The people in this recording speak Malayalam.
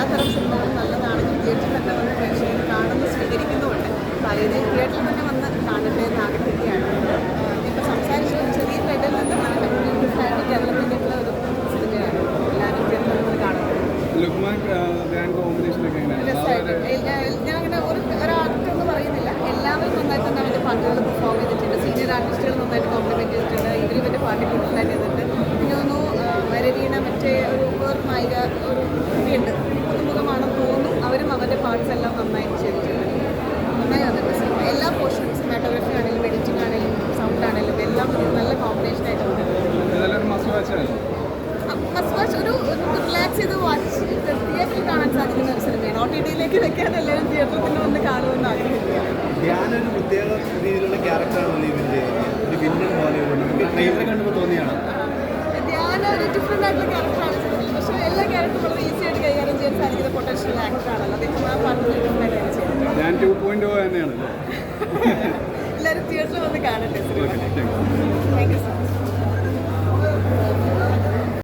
എല്ലാത്തരം സിനിമകളും നല്ലതാണെങ്കിൽ തിയേറ്ററിൽ തന്നെ വന്ന് പ്രേക്ഷകർ കാണുന്നു സ്വീകരിക്കുന്നുമുണ്ട് പലരും തിയേറ്ററിൽ തന്നെ വന്ന് കാണട്ടെ എന്ന് ആഗ്രഹിക്കുകയാണ്. ഇപ്പോൾ സംസാരിച്ചു ചെറിയ ഇടയിൽ നിന്ന് ഡെവലപ്പ് ചെയ്തിട്ടുള്ള ഒരു സിനിമയാണ്. എല്ലാവരും തിയേറ്ററിൽ നിന്ന് കാണുന്നത്. ഞാൻ അങ്ങനെ ഒരു ഒരാക്ടർ എന്ന് പറയുന്നില്ല. എല്ലാവരും നന്നായിട്ട് തന്നെ അവന്റെ പാട്ടുകൾ പെർഫോം ചെയ്തിട്ടുണ്ട്. സീനിയർ ആർട്ടിസ്റ്റുകൾ നന്നായിട്ട് കോംപ്ലിമെന്റ് ചെയ്തിട്ടുണ്ട്. ഇവർ ഇവരുടെ പാട്ട് കൂടുതലായിട്ട് ചെയ്തിട്ടുണ്ട്. പിന്നെ തോന്നുന്നു വരവീണ മറ്റേ ഒരു നായിക ഒരു പാർട്സ് എല്ലാം നന്നായിട്ട് ചെയ്തിട്ടുണ്ട്. നന്നായി വന്നിട്ടുണ്ട് സിനിമ എല്ലാ പോർഷനും സിനിമാറ്റോഗ്രഫി ആണെങ്കിലും എഡിറ്റിംഗ് ആണെങ്കിലും സൗണ്ട് ആണെങ്കിലും എല്ലാം ഒരു നല്ല കോമ്പിനേഷൻ ആയിട്ട് മസ്റ്റ് വാച്ച് ഒരു റിലാക്സ് ചെയ്ത് വാച്ച് തിയേറ്ററിൽ കാണാൻ സാധിക്കുന്ന ഒരു സിനിമയാണ് ഒ ടി ടിയിലേക്ക് വെക്കാൻ എല്ലാവരും തിയേറ്ററിൽ തന്നെ വന്ന് കാണുമെന്ന് ആഗ്രഹിക്കുകയാണ്. ധ്യാനൊരു പ്രത്യേക രീതിയിലുള്ള ഒരു വില്ലൻ പോലെ നമുക്ക് ട്രെയിലർ കണ്ടപ്പോൾ തോന്നിയാണ് ധ്യാന ഒരു ഡിഫറെന്റ് ആയിട്ടുള്ള ക്യാരക്ടറാണ് ടു പോയിന്റ് തന്നെയാണ്. എല്ലാവരും തിയേറ്ററിൽ വന്ന് കാണട്ടെ